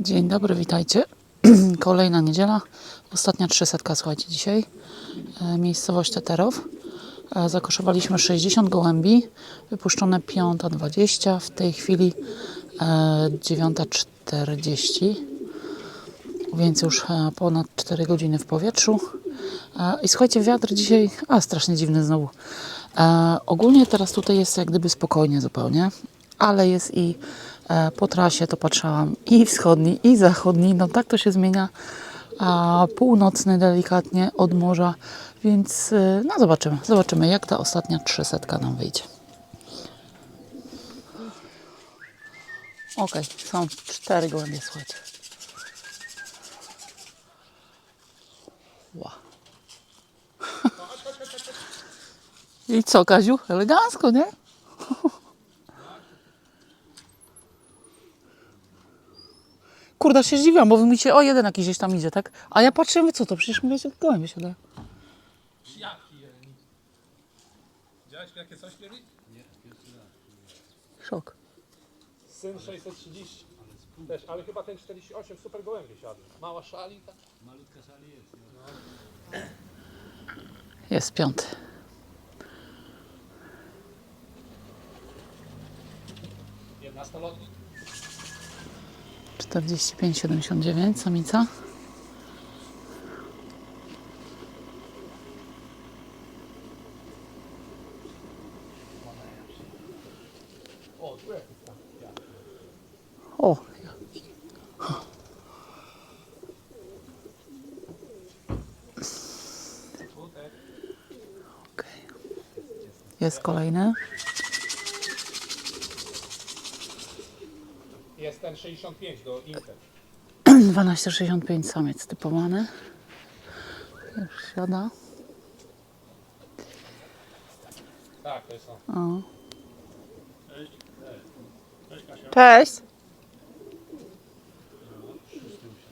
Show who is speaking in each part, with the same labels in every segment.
Speaker 1: Dzień dobry, witajcie. Kolejna niedziela, ostatnia 300, słuchajcie, dzisiaj. E, Miejscowość Teterow. E, Zakoszowaliśmy 60 gołębi, wypuszczone 5.20, w tej chwili e, 9.40, więc już e, ponad 4 godziny w powietrzu. E, I słuchajcie, wiatr dzisiaj, a strasznie dziwny znowu. E, ogólnie teraz tutaj jest jak gdyby spokojnie zupełnie, ale jest i e, po trasie to patrzałam i wschodni, i zachodni, no tak to się zmienia, a północny delikatnie od morza, więc e, no zobaczymy, zobaczymy jak ta ostatnia 300 nam wyjdzie. Okej, są cztery gołębie, słuchajcie. Ła. I co, Kaziu? Elegancko, nie? Kurde, się zdziwiłam, bo wy mówicie, o jeden jakiś gdzieś tam idzie, tak? A ja patrzę, mówię, co to? Przecież mówicie, gołębie siada.
Speaker 2: Jaki jelnik? Widziałeś jakie coś kiedyś?
Speaker 1: Szok.
Speaker 2: Syn 630. Też, ale chyba ten 48 super gołębie siadł. Mała szalika.
Speaker 1: Jest piąty.
Speaker 2: Jednostolotni.
Speaker 1: 45,79 samica.
Speaker 2: O, tu jest.
Speaker 1: O,
Speaker 2: Tutaj.
Speaker 1: okej. Jest kolejny.
Speaker 2: Jest ten 65 do Inter.
Speaker 1: 12,65 samiec typowany. Już siada.
Speaker 2: Tak, to jest on.
Speaker 1: O. Cześć.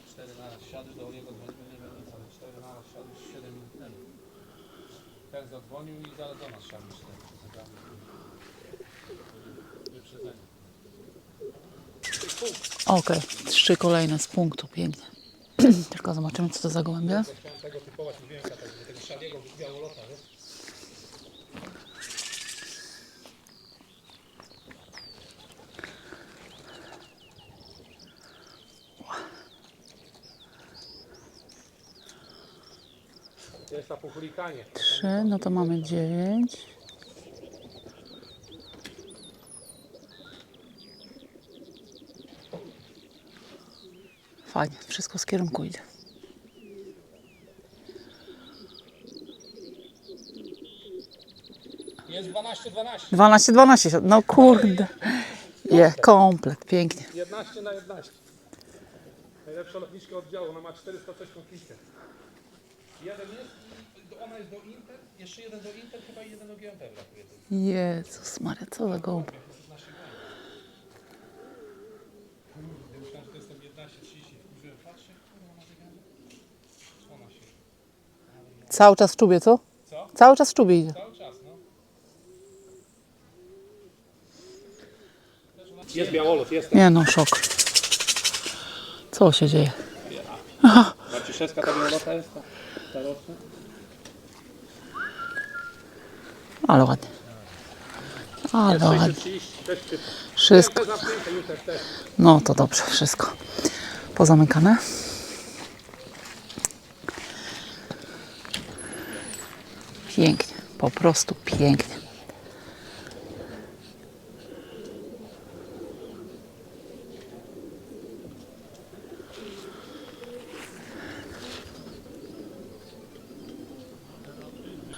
Speaker 2: 4 na raz siadł do niego dzwonił, nie wiem nic, ale 4 na raz siadł 7 minut temu. Ten zadzwonił i zaraz do nas siadł. cztery. Wyprzedzenie.
Speaker 1: Okej, trzy kolejne z punktu, pięknie. Tylko zobaczymy, co to za gołębie.
Speaker 2: Puchulikanie.
Speaker 1: Trzy, no to mamy dziewięć. Fajnie, wszystko z kierunku idzie.
Speaker 2: Jest 12-12.
Speaker 1: 12, 12, no kurde. Je, komplet, pięknie.
Speaker 2: 11 na 11. Najlepsza lotniczka oddziału, ona ma 400 coś. Jeden jest, ona jest do Inter, jeszcze jeden do Inter, chyba i jeden do GMP brakuje.
Speaker 1: Jezus Maria, co za gołąb.
Speaker 2: Ja myślałem, że to jest ten 11, 30.
Speaker 1: Cały czas w czubie, co?
Speaker 2: Co?
Speaker 1: Cały czas w czubie idzie.
Speaker 2: cały czas, no. Jest białolot, jest
Speaker 1: Nie no, szok. Co się dzieje?
Speaker 2: Marciszewska ta białolota jest, ta, ta roczna.
Speaker 1: Ale ładnie. Ale ładnie.
Speaker 2: 630, też czyta.
Speaker 1: Wszystko. No to dobrze, wszystko pozamykane. Pięknie, po prostu pięknie.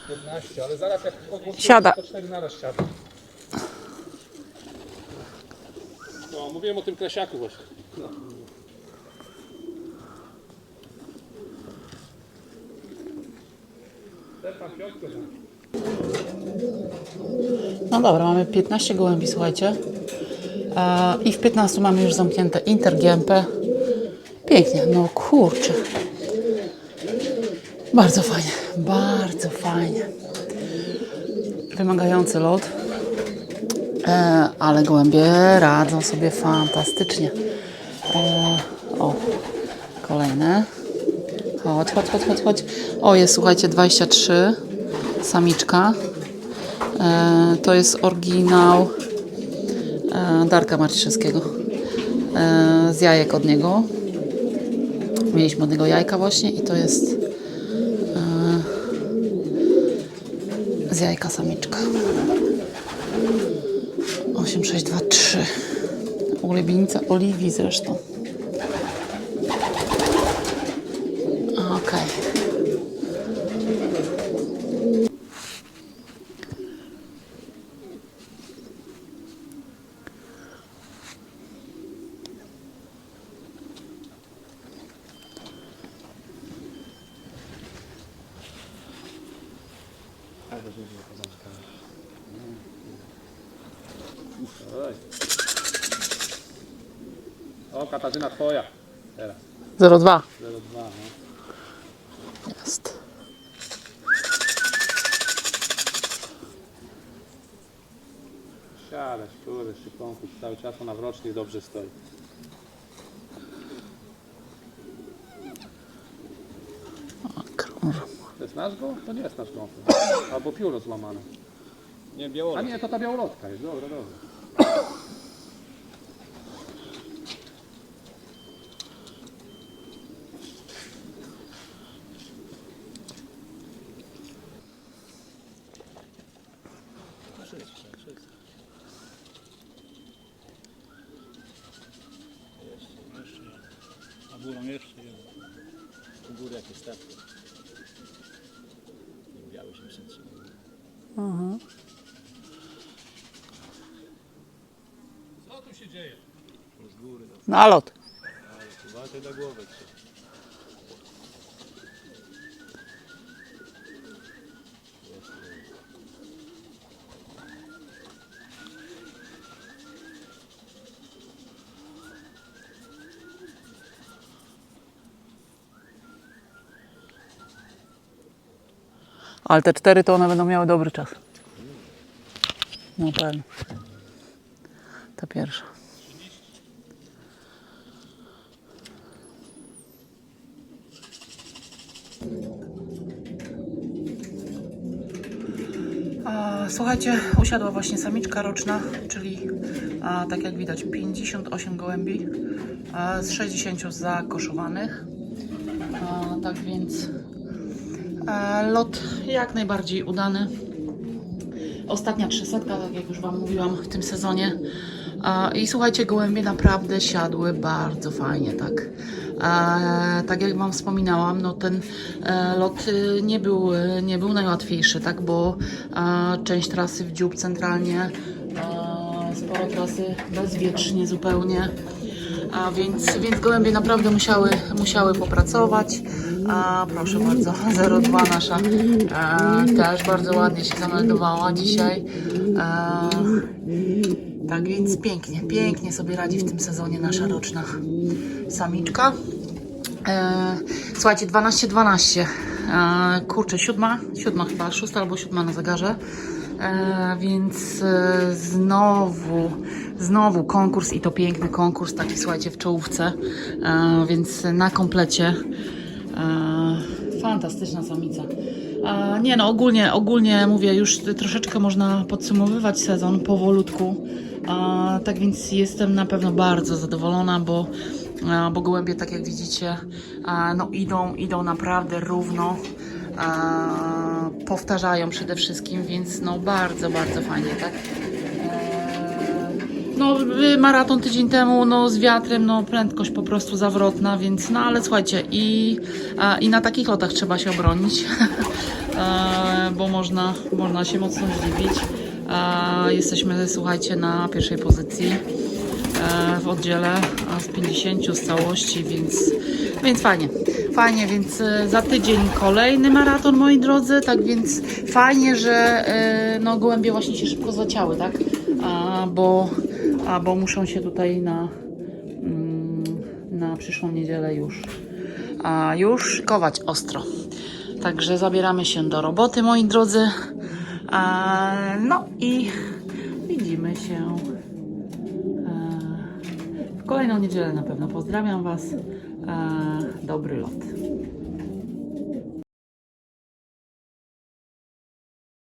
Speaker 2: 15, ale zaraz
Speaker 1: Siada.
Speaker 2: to 4 naraz siada. No, mówiłem o tym kresiaku właśnie. No.
Speaker 1: No dobra, mamy 15 gołębi, słuchajcie. E, I w 15 mamy już zamknięte Inter GMP. Pięknie, no kurczę. Bardzo fajnie, bardzo fajnie. Wymagający lot. E, ale gołębie radzą sobie fantastycznie. E, o, kolejne. Chodź, chodź, chodź, chodź, chodź. O, jest, słuchajcie, 23. Samiczka. E, to jest oryginał e, Darka Marciszewskiego. E, z jajek od niego. Mieliśmy od niego jajka właśnie i to jest e, z jajka samiczka. 8623. Ulubienica Oliwii zresztą. Okej.
Speaker 2: O, Katarzyna twoja. Teraz.
Speaker 1: 02.
Speaker 2: 02, no.
Speaker 1: Jest.
Speaker 2: Siadać, kurde, szybkonku, cały czas ona w rocznych dobrze stoi.
Speaker 1: O, kurwa.
Speaker 2: To jest nasz go? To nie jest nasz gąb. Albo pióro złamane.
Speaker 3: Nie,
Speaker 2: A
Speaker 3: białoruś.
Speaker 2: nie, to ta białolotka jest. Dobra, dobra.
Speaker 3: A górą jeszcze jeden. U góry jakieś stawki. Biały się przetrzymał.
Speaker 2: Co tu się dzieje?
Speaker 3: Z góry.
Speaker 1: Nalot.
Speaker 3: Uważaj na głowę. Cię.
Speaker 1: Ale te cztery to one będą miały dobry czas. Na pewno. Ta pierwsza. Słuchajcie, usiadła właśnie samiczka roczna, czyli a, tak jak widać 58 gołębi a, z 60 zakoszowanych. A, tak więc Lot jak najbardziej udany. Ostatnia trzysetka, tak jak już Wam mówiłam w tym sezonie. E, I słuchajcie, gołębie naprawdę siadły bardzo fajnie, tak. E, tak jak Wam wspominałam, no ten e, lot nie był, nie był najłatwiejszy, tak, bo e, część trasy w dziób centralnie, e, sporo trasy bezwietrznie zupełnie. A więc, więc gołębie naprawdę musiały, musiały popracować. A proszę bardzo, 02 nasza e, też bardzo ładnie się zameldowała dzisiaj. E, tak więc pięknie, pięknie sobie radzi w tym sezonie nasza roczna samiczka. E, słuchajcie, 12-12. E, kurczę, siódma, siódma chyba, szósta albo siódma na zegarze. E, więc e, znowu, znowu konkurs i to piękny konkurs, taki słuchajcie w czołówce, e, więc na komplecie. E, fantastyczna samica. E, nie no, ogólnie, ogólnie mówię, już troszeczkę można podsumowywać sezon powolutku. E, tak więc jestem na pewno bardzo zadowolona, bo, e, bo gołębie, tak jak widzicie, e, no idą, idą naprawdę równo. E, powtarzają przede wszystkim, więc no bardzo, bardzo fajnie, tak? No, maraton tydzień temu, no, z wiatrem, no, prędkość po prostu zawrotna, więc, no, ale słuchajcie, i, a, i na takich lotach trzeba się obronić, bo można, można się mocno zdziwić. Jesteśmy, słuchajcie, na pierwszej pozycji e, w oddziale z 50 z całości, więc, więc fajnie. Fajnie, więc e, za tydzień kolejny maraton, moi drodzy, tak więc fajnie, że e, no, gołębie właśnie się szybko zaciały, tak? A, bo, a, bo muszą się tutaj na, mm, na przyszłą niedzielę już, a, już szykować ostro. Także zabieramy się do roboty, moi drodzy. A, no i widzimy się e, w w kolejną niedzielę na pewno. Pozdrawiam Was. E, dobry lot.